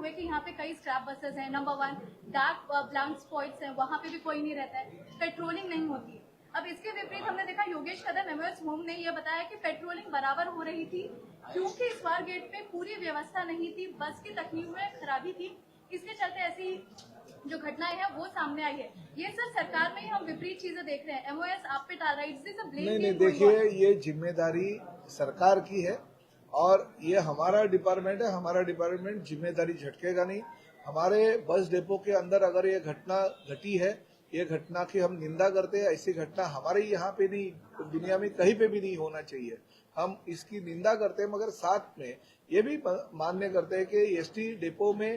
हुए कि यहाँ पे कई स्क्रैप बसेस हैं number one dark blank spots हैं वहाँ पे भी कोई नहीं रहता है। पेट्रोलिंग नहीं होती। है अब इसके विपरीत हमने देखा योगेश कदम एमओएस होम ने यह बताया कि पेट्रोलिंग बराबर हो रही थी क्योंकि इस बार गेट पे पूरी व्यवस्था नहीं थी बस की तकनीक में खराबी थी। इसके चलते ऐसी जो घटनाएँ हैं वो सामने आई है। ये सर सरकार में ही हम विपरीत चीज़ें देख रहे हैं। एमओएस आप पे डाल रहा है देखिए ये ज़िम्मेदारी सरकार की है। और ये हमारा डिपार्टमेंट है, हमारा डिपार्टमेंट ज़िम्मेदारी झटकेगा नहीं। हमारे बस डिपो के अंदर अगर ये घटना घटी है, ये घटना की हम निंदा करते हैं, ऐसी घटना हमारे यहाँ पे नहीं, दुनिया में कहीं पे भी नहीं होना चाहिए। हम इसकी निंदा करते हैं, मगर साथ में ये भी मान्य करते हैं कि एसटी डिपो में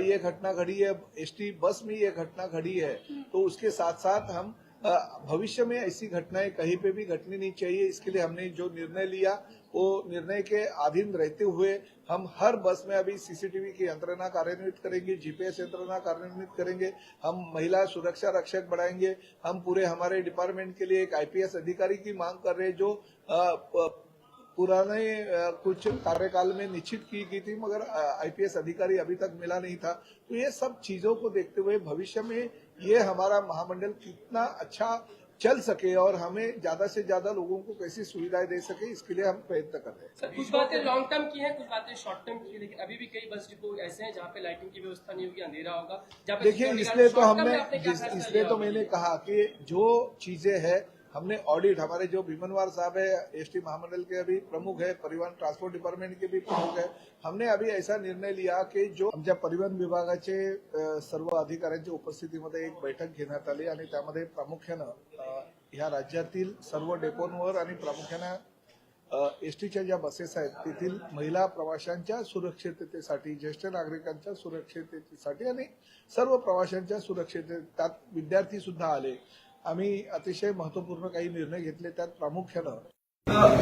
ये घटना घड़ी है एसटी बस में ये घटना घड़ी है। तो उसके साथ साथ हम भविष्य में ऐसी घटनाएँ कहीं पे भी घटनी नहीं चाहिए। इसके लिए हमने जो निर्णय लिया वो निर्णय के अधीन रहते हुए हम हर बस में अभी सीसीटीवी की यंत्रणा कार्यान्वित करेंगे जीपीएस यंत्रणा कार्यान्वित करेंगे, हम महिला सुरक्षा रक्षक बढ़ाएँगे, हम पूरे हमारे डिपार्टमेंट के लिए एक आईपीएस अधिकारी की मांग कर रहे जो पुराने कुछ कार्यकाल में निश्चित की गई थी, मगर आईपीएस अधिकारी अभी तक मिला नहीं था। तो ये सब चीज़ों को देखते हुए भविष्य में ये हमारा महामंडल कितना अच्छा चल सके और हमें ज़्यादा से ज़्यादा लोगों को कैसी सुविधाएँ दे सके इसके लिए हम प्रयत्न कर रहे हैं। सर कुछ बातें लॉन्ग टर्म की है कुछ बातें शॉर्ट टर्म की हैं लेकिन अभी भी कई बस डिपो ऐसे हैं जहाँ पे लाइटिंग की व्यवस्था नहीं होगी अंधेरा होगा देखिए इसलिए तो हमने इसलिए तो मैंने कहा कि जो चीज़ें है हमने ऑडिट हमारे जो भीमनवार साहब है एसटी महामंडल के अभी प्रमुख है परिवहन ट्रान्सपोर्ट डिपार्टमेंट के भी प्रमुख है। हमने अभी ऐसा निर्णय लिया की जो आमच्या परिवहन विभागाचे सर्व अधिकाऱ्यांच्या उपस्थितीमध्ये एक बैठक घेण्यात आली आणि त्यामध्ये प्रामुख्यानं ह्या राज्यातील सर्व डेपोंवर आणि प्रामुख्यानं एसटीच्या ज्या बसेस आहेत तेथील महिला प्रवाशांच्या सुरक्षिततेसाठी ज्येष्ठ नागरिकांच्या सुरक्षिततेसाठी आणि सर्व प्रवाशांच्या सुरक्षितते त्यात विद्यार्थी सुद्धा आले. आम्ही अतिशय महत्त्वपूर्ण काही निर्णय घेतले त्यात प्रामुख्यानं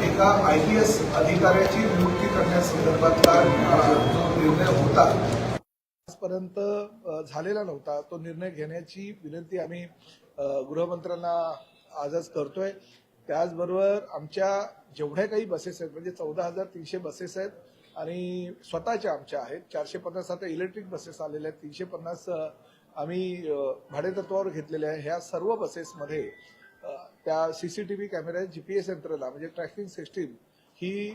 एका आय पी एस अधिकाऱ्याची नियुक्ती करण्यासंदर्भातला जो निर्णय होता. आजपर्यंत झालेला नव्हता. तो निर्णय घेण्याची विनंती आम्ही गृहमंत्र्यांना आजच करतोय. त्याचबरोबर आमच्या जेवढ्या काही बसेस आहेत म्हणजे चौदा हजार तीनशे बसेस आहेत आणि स्वतःच्या आमच्या आहेत. चारशे पन्नास आता इलेक्ट्रिक बसेस आलेल्या आहेत तीनशे पन्नास आम्ही भाडेतत्वावर घेतलेल्या आहे. ह्या सर्व बसेसमध्ये त्या C C T V camera G P S यंत्रणा म्हणजे ट्रॅकिंग सिस्टीम ही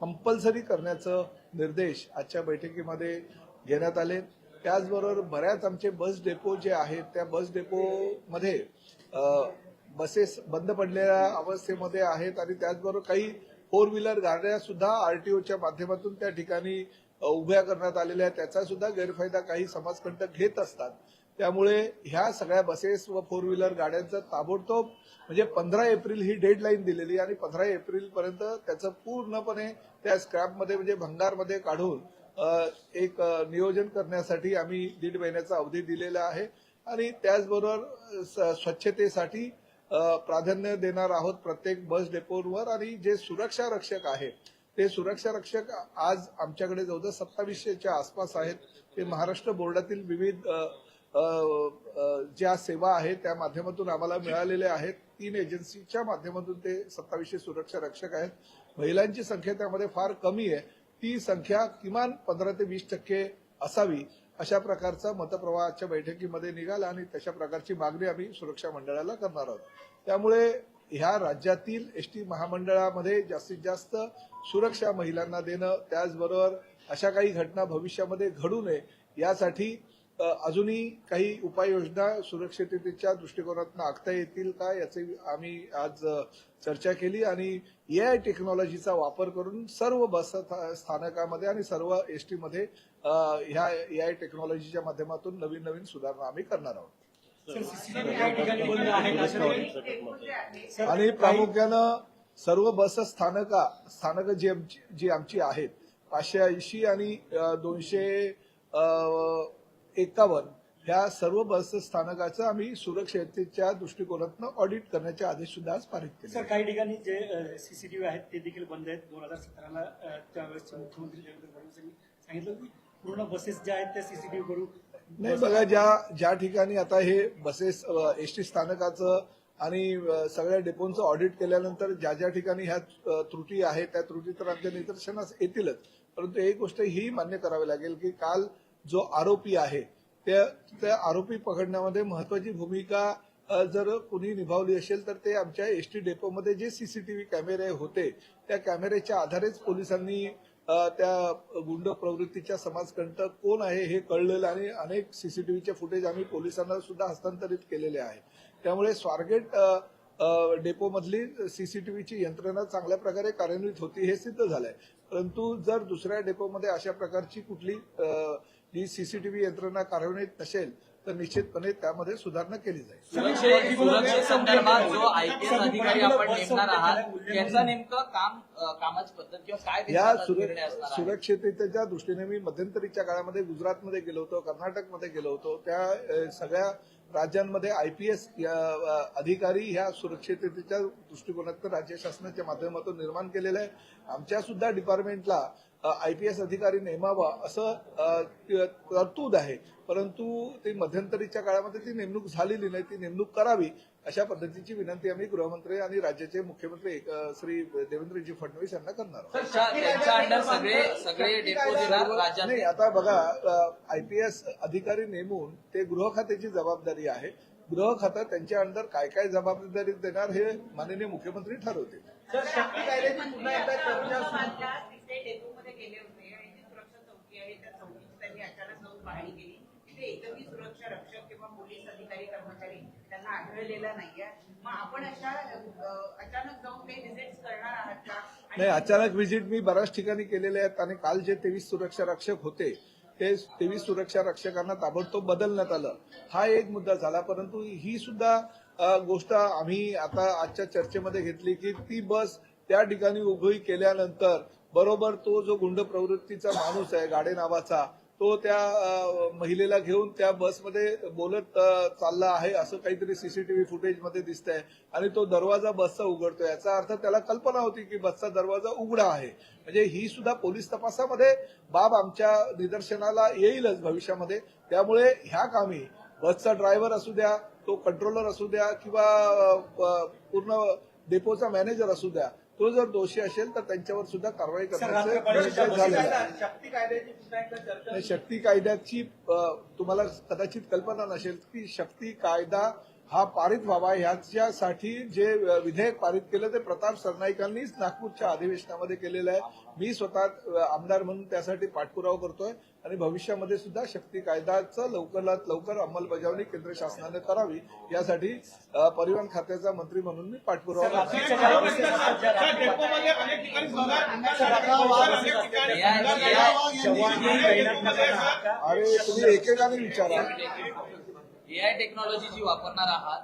कंपल्सरी करण्याचं निर्देश आजच्या बैठकीमध्ये घेण्यात आले. त्याचबरोबर बऱ्याच आमचे बस डेपो जे आहेत त्या बस डेपोमध्ये बसेस बंद पडलेल्या अवस्थेमध्ये आहेत आणि त्याचबरोबर काही फोर व्हीलर गाड्या सुद्धा आरटीओच्या माध्यमातून त्या ठिकाणी उभ्या करण्यात आलेल्या आहेत. त्याचा सुद्धा गैरफायदा काही समाजकंटक घेत असतात. त्यामुळे ह्या सगळ्या बसेस व फोर व्हीलर गाड्यांचा ताबडतोब म्हणजे पंधरा एप्रिल ही डेडलाईन दिलेली आणि पंधरा एप्रिल पर्यंत त्याचं पूर्णपणे त्या स्क्रॅपमध्ये म्हणजे भंगारमध्ये काढून एक नियोजन करण्यासाठी आम्ही दीड महिन्याचा अवधी दिलेला आहे. आणि त्याचबरोबर स्वच्छतेसाठी प्राधान्य देणार आहोत प्रत्येक बस डेपोवर. आणि जे सुरक्षा रक्षक आहेत ते सुरक्षा रक्षक आज आमच्याकडे जवळजवळ सत्तावीसशेच्या आसपास आहेत. ते महाराष्ट्र बोर्डातील विविध ज्या सेवा आहेत त्या माध्यमातून आम्हाला मिळालेल्या आहेत. तीन एजन्सीच्या माध्यमातून ते सत्तावीसशे सुरक्षा रक्षक आहेत. महिलांची संख्या त्यामध्ये फार कमी आहे. ती संख्या किमान पंधरा ते वीस टक्के असावी अशा प्रकारचा मतप्रवाहाच्या बैठकीमध्ये निघाला आणि तशा प्रकारची मागणी आम्ही सुरक्षा मंडळाला करणार आहोत. त्यामुळे ह्या राज्यातील एस टी महामंडळामध्ये जास्तीत जास्त सुरक्षा महिलांना देणं त्याचबरोबर अशा काही घटना भविष्यामध्ये घडू नये यासाठी अजूनही काही उपाययोजना सुरक्षिततेच्या दृष्टिकोनातून आखता येतील का याची आम्ही आज चर्चा केली आणि ए आय टेक्नॉलॉजीचा वापर करून सर्व बस स्थानकामध्ये आणि सर्व एस टीमध्ये ह्या ए आय टेक्नॉलॉजीच्या माध्यमातून नवीन नवीन सुधारणा आम्ही करणार आहोत. आणि प्रामुख्यानं सर्व बस स्थानका स्थानक जी आमची जी आमची आहेत पाचशे ऐंशी आणि दोनशे एकावन्न. ह्या सर्व बस स्थानकाचं आम्ही सुरक्षिततेच्या दृष्टिकोनातून ऑडिट करण्याचे आदेश सुद्धा आज पारित केले सर काही ठिकाणी जे सीसीटीव्ही आहेत ते देखील बंद आहेत. दोन हजार सतराला त्यावेळेस मुख्यमंत्री देवेंद्र फडणवीस यांनी सांगितलं की पूर्ण बसेस ज्या आहेत त्या सीसीटीव्ही करू नाही बघा ज्या ज्या ठिकाणी आता हे बसेस एस टी स्थानकाचं आणि सगळ्या डेपोंचं ऑडिट केल्यानंतर ज्या ज्या ठिकाणी ह्या त्रुटी आहेत त्या त्रुटी तर आमच्या निदर्शनास येतीलच. परंतु एक गोष्ट ही मान्य करावी लागेल की काल जो आरोपी आहे त्या त्या आरोपी पकडण्यामध्ये महत्वाची भूमिका जर कुणी निभावली असेल तर ते आमच्या एस टी डेपोमध्ये जे सीसीटीव्ही कॅमेरे होते त्या कॅमेऱ्याच्या आधारेच पोलिसांनी त्या गुंड प्रवृत्तीच्या समाजकंटक कोण आहे हे कळलेलं आणि अनेक सीसीटीव्हीचे फुटेज आम्ही पोलिसांना सुद्धा हस्तांतरित केलेले आहे. त्यामुळे स्वारगेट डेपोमधली सीसीटीव्हीची यंत्रणा चांगल्या प्रकारे कार्यान्वित होती हे सिद्ध झालंय. परंतु जर दुसऱ्या डेपोमध्ये अशा प्रकारची कुठली जी सीसीटीव्ही यंत्रणा कार्यान्वित नसेल तर निश्चितपणे त्यामध्ये सुधारणा केली जाईल. सुरक्षेसंदर्भात जो आयपीएस अधिकारी आपण नेमणार आहात याचं नेमकं काम अ, कामाची पद्धत किंवा काय या सुरक्षिततेच्या दृष्टीने मी मध्यंतरीच्या काळामध्ये गुजरातमध्ये गेलो होतो कर्नाटकमध्ये गेलो होतो. त्या सगळ्या राज्यांमध्ये आयपीएस अधिकारी ह्या सुरक्षिततेच्या दृष्टिकोनातून राज्य शासनाच्या माध्यमातून निर्माण केलेलं आहे. आमच्या सुद्धा डिपार्टमेंटला आयपीएस अधिकारी नेमावा असं तरतूद आहे. परंतु ती मध्यंतरीच्या काळामध्ये ती नेमणूक झालेली नाही ती नेमणूक करावी अशा पद्धतीची विनंती आम्ही गृहमंत्री आणि राज्याचे मुख्यमंत्री श्री देवेंद्रजी फडणवीस यांना करणार आहोत. त्यांच्या त्यांच्या अंडर सगळे सगळे डेपो जे ना राज्यात. नाही आता बघा आयपीएस अधिकारी नेमून ते गृह खात्याची जबाबदारी आहे. गृह खातं त्यांच्या अंडर काय काय जबाबदारी देणार हे माननीय मुख्यमंत्री ठरवतील तिथे डेपोमध्ये गेले होते आणि जी सुरक्षा चौकी आहे त्या चौकीची त्यांनी अचानक जाऊन पाहणी केली. तिथे एकही सुरक्षा रक्षक किंवा पोलीस अधिकारी कर्मचारी त्यांना आढळलेला नाहीये. मग आपण अशा अचानक जाऊन ते व्हिजिट करणार आहात का? नाही अचानक व्हिजिट मी बऱ्याच ठिकाणी केलेले आहेत आणि काल जे तेवीस सुरक्षा रक्षक होते ते तेवीस सुरक्षा रक्षकांना ताबडतोब बदलण्यात आलं. हा एक मुद्दा झाला परंतु ही सुद्धा गोष्ट आम्ही आता आजच्या चर्चेमध्ये घेतली की ती बस त्या ठिकाणी उभी केल्यानंतर बरोबर तो जो गुंड प्रवृत्तीचा माणूस आहे गाडे नावाचा तो त्या महिलेला घेऊन त्या बसमध्ये बोलत चालला आहे असं काहीतरी सीसीटीव्ही फुटेजमध्ये दिसतंय. आणि तो दरवाजा बसचा उघडतो याचा अर्थ त्याला कल्पना होती की बसचा दरवाजा उघडा आहे. म्हणजे ही सुद्धा पोलीस तपासामध्ये बाब आमच्या निदर्शनाला येईलच भविष्यामध्ये. त्यामुळे ह्या कामी बसचा ड्रायव्हर असू द्या तो कंट्रोलर असू द्या किंवा पूर्ण डेपोचा मॅनेजर असू द्या तो जर दोषी असेल तर त्यांच्यावर सुद्धा कारवाई करण्याचे शक्ती कायद्याची तुम्हाला कदाचित कल्पना नसेल की शक्ती कायदा हा पारित व्हावा. ह्याच्यासाठी जे विधेयक पारित केलं ते प्रताप सरनाईकांनीच नागपूरच्या अधिवेशनामध्ये केलेलं आहे. मी स्वतः आमदार म्हणून त्यासाठी पाठपुरावा करतोय. आणि भविष्यामध्ये सुद्धा शक्ती कायद्याचं लवकरात लवकर अंमलबजावणी केंद्र शासनाने करावी यासाठी परिवहन खात्याचा मंत्री म्हणून मी पाठपुरावा? अरे तुम्ही एकेकाने विचारा. एआय टेक्नॉलॉजी जी वापरणार आहात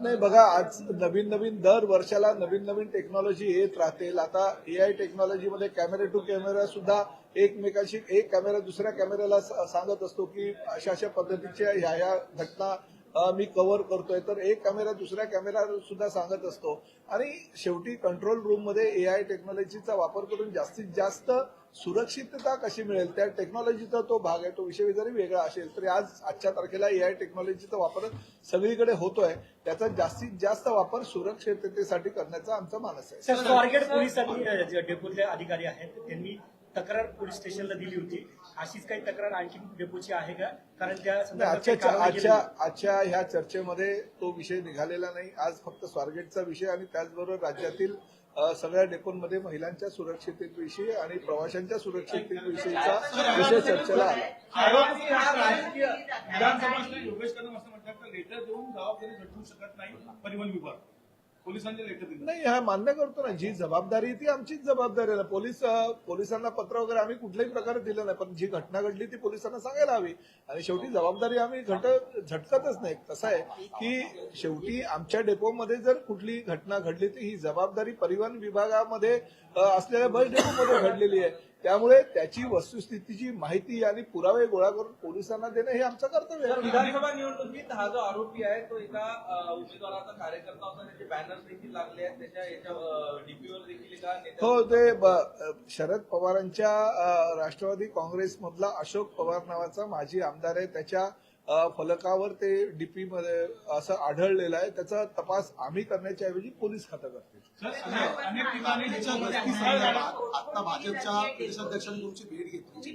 नाही बघा आज नवीन नवीन दर वर्षाला नवीन नवीन टेक्नॉलॉजी येत राहतील. आता एआय टेक्नॉलॉजीमध्ये कॅमेरा टू कॅमेरा सुद्धा एकमेकाशी एक कॅमेरा दुसऱ्या कॅमेऱ्याला सांगत असतो की अशा अशा पद्धतीच्या ह्या ह्या घटना मी कव्हर करतोय. तर एक कॅमेरा दुसऱ्या कॅमेरा सुद्धा सांगत असतो. आणि शेवटी कंट्रोल रूममध्ये एआय टेक्नॉलॉजीचा वापर करून जास्तीत जास्त सुरक्षितता कशी मिळेल? त्या टेक्नॉलॉजीचा तो भाग आहे तो विषय जरी वेगळा असेल तरी आज आजच्या तारखेला एआय टेक्नॉलॉजीचा वापर सगळीकडे होतोय. त्याचा जास्तीत जास्त वापर सुरक्षिततेसाठी करण्याचा आमचा मानस आहे. स्वारगेट पोलिसांनी अधिकारी आहेत त्यांनी तक्रार पोलीस स्टेशनला दिली होती. अशीच काही तक्रार आणखी डेपोची आहे का? कारण त्या आजच्या आजच्या. आजच्या ह्या चर्चेमध्ये तो विषय निघालेला नाही. आज फक्त स्वारगेटचा विषय आणि त्याचबरोबर राज्यातील सगळ्या डेपोंमध्ये महिलांच्या सुरक्षिततेविषयी आणि प्रवाशांच्या सुरक्षिततेविषयीचा विषय चर्चेला आला. विधानसभा योगेश कदम असं म्हणतात तर लेटर देऊन जबाबदारी झटकू शकत नाही परिवहन विभाग. पोलिसांनी नाही हा मान्य करतो ना. जी जबाबदारी ती आमचीच जबाबदारी आहे. पोलीस पोलिसांना पत्र वगैरे आम्ही कुठल्याही प्रकारे दिलं नाही पण जी घटना घडली ती पोलिसांना सांगायला हवी. आणि शेवटी जबाबदारी आम्ही घट झटकतच नाही. कसं आहे की शेवटी आमच्या डेपोमध्ये जर कुठली घटना घडली तर ही जबाबदारी परिवहन विभागामध्ये असलेल्या बस डेपोमध्ये घडलेली आहे. त्यामुळे त्याची वस्तुस्थितीची माहिती आणि पुरावे गोळा करून पोलिसांना देणं हे आमचं कर्तव्य आहे. विधानसभा निवडणुकीत हा जो आरोपी आहे तो एका उमेदवाराचा कार्यकर्ता होता त्याचे बॅनर देखील लागले आहेत त्याच्या याच्या डीपीवर देखील हो ते शरद पवारांच्या राष्ट्रवादी काँग्रेसमधला अशोक पवार नावाचा माजी आमदार आहे. त्याच्या फलकावर ते डीपी मध्ये असं आढळलेलं आहे. त्याचा तपास आम्ही करण्याच्या ऐवजी पोलीस खातं करतील. सर, अनेक ठिकाणी आता भाजपच्या प्रदेशाध्यक्षांनी तुमची भेट घेतली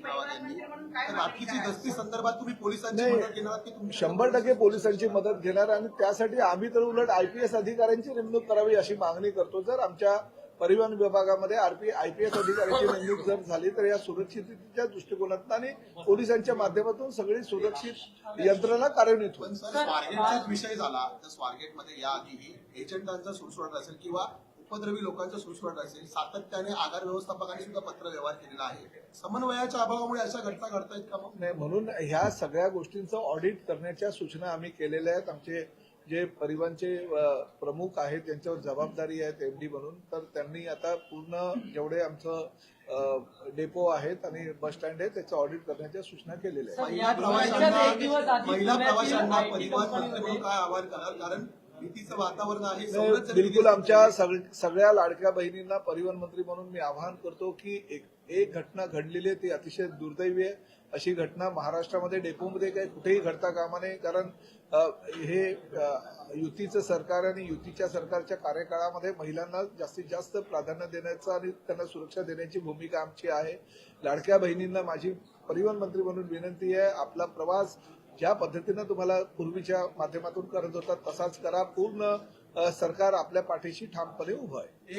रात्रीची गस्ती संदर्भात तुम्ही पोलिसांची. मदत घेणार शंभर टक्के पोलिसांची मदत घेणार आणि त्यासाठी आम्ही तर उलट आयपीएस अधिकाऱ्यांची नेमणूक करावी अशी मागणी करतो. जर आमच्या परिवहन विभागामध्ये आरपी आयपीएस अधिकाऱ्याची नेमणूक जर झाली तर या सुरक्षिततेच्या दृष्टिकोनातून आणि पोलिसांच्या माध्यमातून सगळी सुरक्षित यंत्रणा कार्यान्वित होईल. स्वारगेटचाच विषय झाला तर स्वारगेटमध्ये या आधीही एजंटांचा सुळसुळाट असेल किंवा उपद्रवी लोकांचा सुळसुळाट असेल सातत्याने आगार व्यवस्थापकांनी सुद्धा पत्र व्यवहार केलेला आहे. समन्वयाच्या अभावामुळे अशा घटना घडतायत का मग? नाही म्हणून ह्या सगळ्या गोष्टींचं ऑडिट करण्याच्या सूचना आम्ही केलेल्या आहेत. आमचे जे परिवहनचे प्रमुख आहेत त्यांच्यावर जबाबदारी आहे एमडी म्हणून तर त्यांनी आता पूर्ण जेवढे आमचं डेपो आहेत आणि बस स्टँड आहे त्याचं ऑडिट करण्याच्या सूचना केलेल्या आहेत. महिला प्रवाशांना महिला प्रवाशांना परिवहन मंत्री काय आवाहन कराल? कारण भीतीचं वातावरण आहे बिलकुल आमच्या सग- सगळ्या लाडक्या बहिणींना परिवहन मंत्री म्हणून मी आवाहन करतो की एक एक घटना घडलेली आहे ती अतिशय दुर्दैवी आहे. अशी घटना महाराष्ट्रामध्ये डेपोमध्ये काही कुठेही घडता कामा नये. कारण हे युतीचं सरकार आणि युतीच्या सरकारच्या कार्यकाळामध्ये महिलांना जास्तीत जास्त प्राधान्य देण्याचं आणि त्यांना सुरक्षा देण्याची भूमिका आमची आहे. लाडक्या बहिणींना माझी परिवहन मंत्री म्हणून विनंती आहे. आपला प्रवास ज्या पद्धतीनं तुम्हाला पूर्वीच्या माध्यमातून करत होता तसाच करा. पूर्ण सरकार आपल्या पाठीशी ठामपणे उभं आहे. ही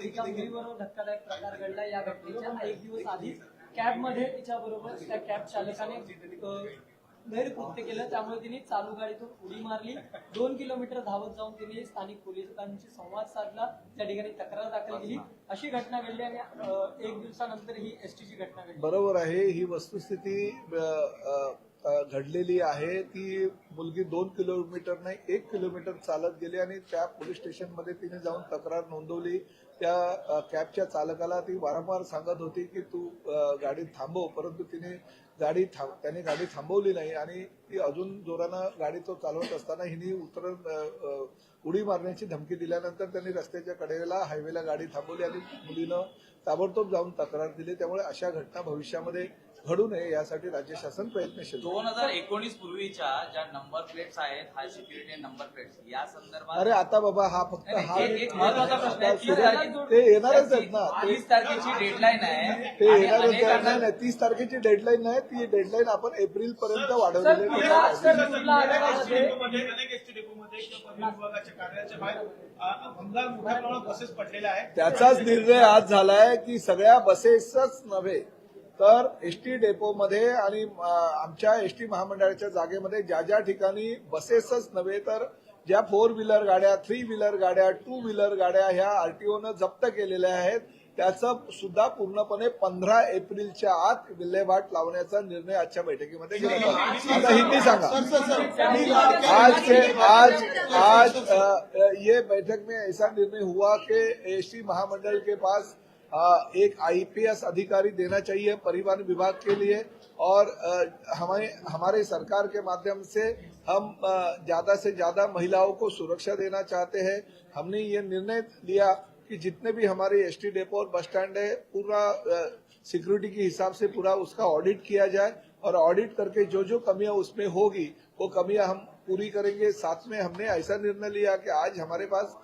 एक मुलीबरोबर धक्कादायक प्रकार घडला या घटनेच्या दिवस आधी कॅबमध्ये तिच्या बरोबर त्या कॅब चालकाने गैरकृत्य केलं. त्यामुळे तिने चालू गाडीतून उडी मारली. दोन किलोमीटर धावत जाऊन तिने स्थानिक पोलिसांशी संवाद साधला. त्या ठिकाणी तक्रार दाखल केली. अशी घटना घडली आणि एक दिवसानंतर ही एसटीची घटना घडली. बरोबर आहे. ही वस्तुस्थिती घडलेली आहे. ती मुलगी दोन किलोमीटर नाही एक किलोमीटर चालत गेली आणि त्या पोलीस स्टेशनमध्ये तिने जाऊन तक्रार नोंदवली. त्या कॅबच्या चालकाला ती वारंवार सांगत होती की तू गाडी थांबव परंतु तिने गाडी थांब त्याने गाडी थांबवली नाही आणि ती अजून जोरानं गाडी तो चालवत असताना हिने उतर उडी मारण्याची धमकी दिल्यानंतर त्यांनी रस्त्याच्या कडेला हायवेला गाडी थांबवली आणि मुलीनं ताबडतोब जाऊन तक्रार दिली. त्यामुळे अशा घटना भविष्यामध्ये घडू नये यासाठी राज्य शासन प्रयत्नशील आहे. दोन हजार एकोणीस पूर्वीच्या ज्या नंबर प्लेट्स आहेत हाय सिक्युरिटी नंबर प्लेट्स या संदर्भात अरे आता बाबा हा फक्त हा एक- एक महत्त्वाचा प्रश्न आहे. तीस ते येणारच आहेत ना ते- तीस तारखेची डेडलाईन आहे ते आणि येणारच आहेत. नाही तीस तारखेची डेडलाईन नाही ती डेडलाईन आपण एप्रिल पर्यंत वाढवलेली आहे. अनेक एसटी डेपोमध्ये किंवा परिवहन विभागाच्या कार्यालयाच्या बाहेर अ, भंगार मोठ्या प्रमाणात बसेस पडलेल्या आहेत त्याचाच निर्णय आज झालाय की सगळ्या बसेसच नव्हे तर एसटी डेपोमध्ये आणि आमच्या एसटी महामंडळाच्या जागेमध्ये ज्या ज्या ठिकाणी बसेसच नव्हे तर ज्या फोर व्हीलर गाड्या थ्री व्हीलर गाड्या टू व्हीलर गाड्या ह्या आरटीओनं जप्त केलेल्या आहेत त्याचं सुद्धा पूर्णपणे पंधरा एप्रिलच्या आत विल्हेवाट लावण्याचा निर्णय आजच्या बैठकीमध्ये घेण्यात आला. आता हिंदी सांगा. आज आज आज ये बैठक में ऐसा निर्णय हुआ कि एसटी महामंडल के पास एक आईपीएस अधिकारी देना चाहिए परिवहन विभाग के लिए और हमारे हमारे सरकार के माध्यम से हम ज़्यादा से ज़्यादा महिलाओं को सुरक्षा देना चाहते हैं। हमने ये निर्णय लिया कि जितने भी हमारे एसटी डेपो और बस स्टैंड है, पूरा सिक्योरिटी के हिसाब से पूरा उसका ऑडिट किया जाए और ऑडिट करके जो जो कमियाँ उसमें होगी, वो कमियाँ हम पूरी करेंगे। साथ में हमने ऐसा निर्णय लिया कि आज हमारे पास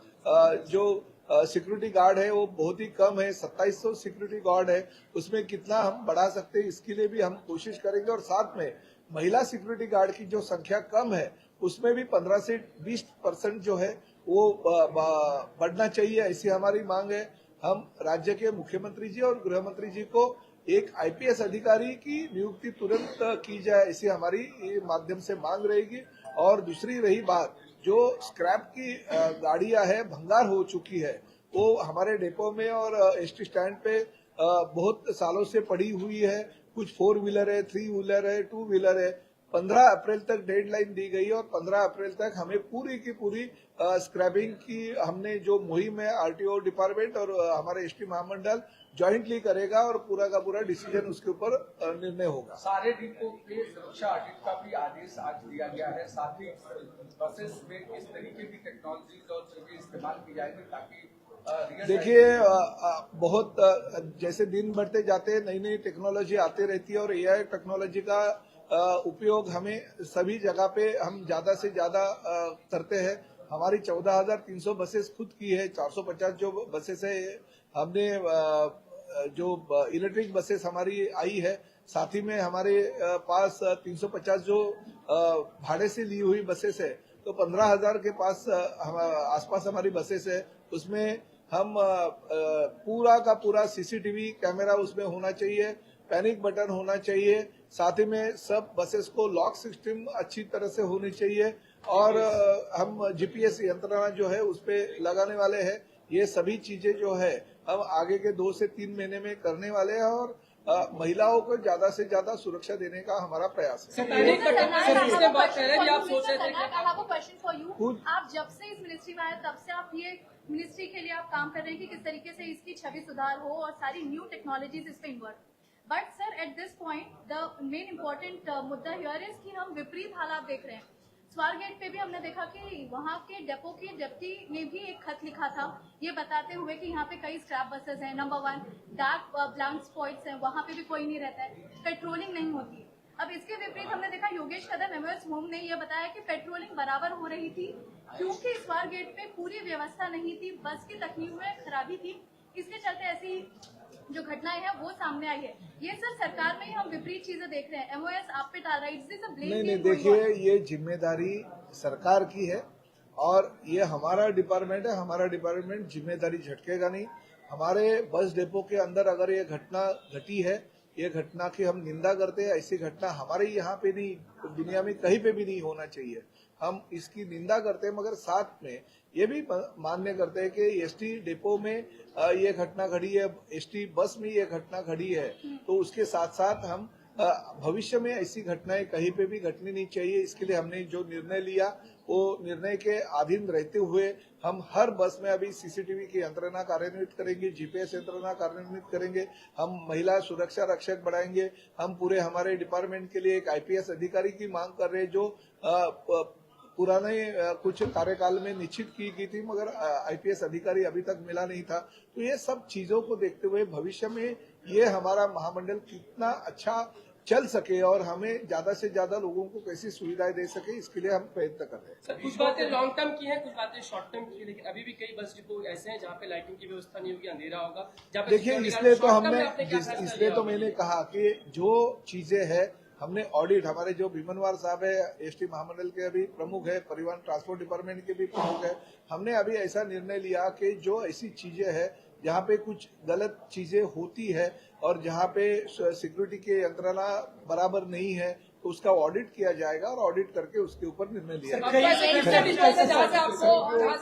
जो सिक्योरिटी गार्ड है, वो बहुत ही कम है 2700 सिक्योरिटी गार्ड है। उसमें कितना हम बढ़ा सकते हैं, इसके लिए भी हम कोशिश करेंगे। और साथ में महिला सिक्योरिटी गार्ड की जो संख्या कम है, उसमें भी 15 से 20 परसेंट जो है, वो बढ़ना चाहिए, ऐसी हमारी मांग है। हम राज्य के मुख्यमंत्री जी और गृह मंत्री जी को एक आईपीएस अधिकारी की नियुक्ति तुरंत की जाए, ऐसी हमारी माध्यम से मांग रहेगी। और दूसरी रही बात जो स्क्रैप की गाड़ियाँ है, भंगार हो चुकी है वो हमारे डेपो में और एसटी स्टैंड पे बहुत सालों से पड़ी हुई है। कुछ फोर व्हीलर है, थ्री व्हीलर है, टू व्हीलर है। पंद्रह अप्रैल तक डेडलाइन दी गई और पंद्रह अप्रैल तक हमें पूरी की पूरी स्क्रैपिंग की हमने जो मुहिम है आरटीओ डिपार्टमेंट और हमारे एसटी महामंडल ज्वाइंटली करेगा और पूरा का पूरा डिसीज़न उसके ऊपर निर्णय होगा। सारे डिपो के सुरक्षा ऑडिट का भी आदेश आज दिया गया है। साथ ही बसेस में किस तरीके की टेक्नोलॉजी और चीज़ें इस्तेमाल की जाएगी ताकि देखिए बहुत जैसे दिन बढ़ते जाते नई नई टेक्नोलॉजी आती रहती है और एआई टेक्नोलॉजी का उपयोग हमें सभी जगह पे हम ज़्यादा से ज़्यादा करते हैं। हमारी 14,300 बसेस खुद की है 450 जो बसेस है हमने जो इलेक्ट्रिक बसेस हमारी आई है साथ ही में हमारे पास 350 जो भाड़े से ली हुई बसेस है तो पंद्रह हज़ार के पास हम आसपास हमारी बसेस है उसमें हम पूरा का पूरा सीसीटीवी कैमरा उसमें होना चाहिए पैनिक बटन होना चाहिए साथ ही में सब बसेस को लॉक सिस्टम अच्छी तरह से होनी चाहिए और हम जीपीएस यंत्रणा जो है उस पे लगाने वाले हैं। ये सभी चीज़ें जो है हम आगे के दो से तीन महीने में करने वाले हैं और महिलाओं को ज़्यादा से ज़्यादा सुरक्षा देने का हमारा प्रयास है. आप जब से इस मिनिस्ट्री में आए तब से आप ये मिनिस्ट्री के लिए आप काम कर रहे हैं कि किस तरीके से इसकी छवि सुधार हो और सारी न्यू टेक्नोलॉजीज़ इस पे invert but sir at this point the main important मुद्दा हियर इज़ कि हम विपरीत हालात देख रहे हैं। स्वार गेट पे भी हमने देखा कि वहाँ के डेपो के डेप्टी ने भी एक खत लिखा था। ये बताते हुए कि यहाँ पे कई स्क्रैप बसेस हैं। Number one dark blank spots हैं। वहाँ पे भी कोई नहीं रहता है। पेट्रोलिंग नहीं होती। है अब इसके विपरीत हमने देखा योगेश कदम एमएस होम ने यह बताया कि पेट्रोलिंग बराबर हो रही थी, क्योंकि स्वार गेट पे पूरी व्यवस्था नहीं थी। बस की तकनीक में खराबी थी। इसके चलते ऐसी घटनाएँ हैं वो सामने आई है। ये सर सरकार में ही हम विपरीत चीज़ें देख रहे हैं। एमओएस आप पे डाल रहा है इससे सब नहीं नहीं देखिए ये ज़िम्मेदारी सरकार की है और ये हमारा डिपार्टमेंट है हमारा डिपार्टमेंट ज़िम्मेदारी झटकेगा नहीं। हमारे बस डेपो के अंदर अगर ये घटना घटी है ये घटना की हम निंदा करते हैं ऐसी घटना हमारे यहाँ पे नहीं दुनिया में कहीं पे भी नहीं होना चाहिए। हम इसकी निंदा करते हैं, मगर साथ में ये भी मान्य करते हैं कि एसटी डिपो में ये घटना घड़ी है एसटी बस में ये घटना घड़ी है। तो उसके साथ साथ हम भविष्य में ऐसी घटनाएँ कहीं पे भी घटनी नहीं चाहिए। इसके लिए हमने जो निर्णय लिया, वो निर्णय के अधीन रहते हुए हम हर बस में अभी सीसीटीवी की यंत्रणा कार्यान्वित करेंगे जीपीएस यंत्रणा कार्यान्वित करेंगे, हम महिला सुरक्षा रक्षक बढ़ाएँगे, हम पूरे हमारे डिपार्टमेंट के लिए एक आईपीएस अधिकारी की मांग कर रहे हैं, जो पुराने कुछ कार्यकाल में निश्चित की गई थी मगर आईपीएस अधिकारी अभी तक मिला नहीं था। तो ये सब चीज़ों को देखते हुए भविष्य में ये हमारा महामंडल कितना अच्छा चल सके और हमें ज़्यादा से ज़्यादा लोगों को कैसी सुविधाएँ दे सके इसके लिए हम प्रयत्न कर रहे हैं। सर कुछ बातें लॉन्ग टर्म की है कुछ बातें शॉर्ट टर्म की हैं लेकिन अभी भी कई बस डिपो ऐसे हैं जहाँ पे लाइटिंग की व्यवस्था नहीं होगी अंधेरा होगा देखिए इसलिए तो हमने इसलिए तो मैंने कहा कि जो चीज़ें है हमने ऑडिट हमारे जो भीमनवार साहब है एसटी महामंडल के अभी प्रमुख है परिवहन ट्रांसपोर्ट डिपार्टमेंट के भी प्रमुख है हमने अभी ऐसा निर्णय लिया कि जो ऐसी चीज़ें है जहाँ पे कुछ गलत चीज़ें होती है और जहाँ पे सिक्योरिटी के यंत्रणा बराबर नहीं है तो उसका ऑडिट किया जाएगा और ऑडिट करके उसके ऊपर निर्णय लिया जाएगा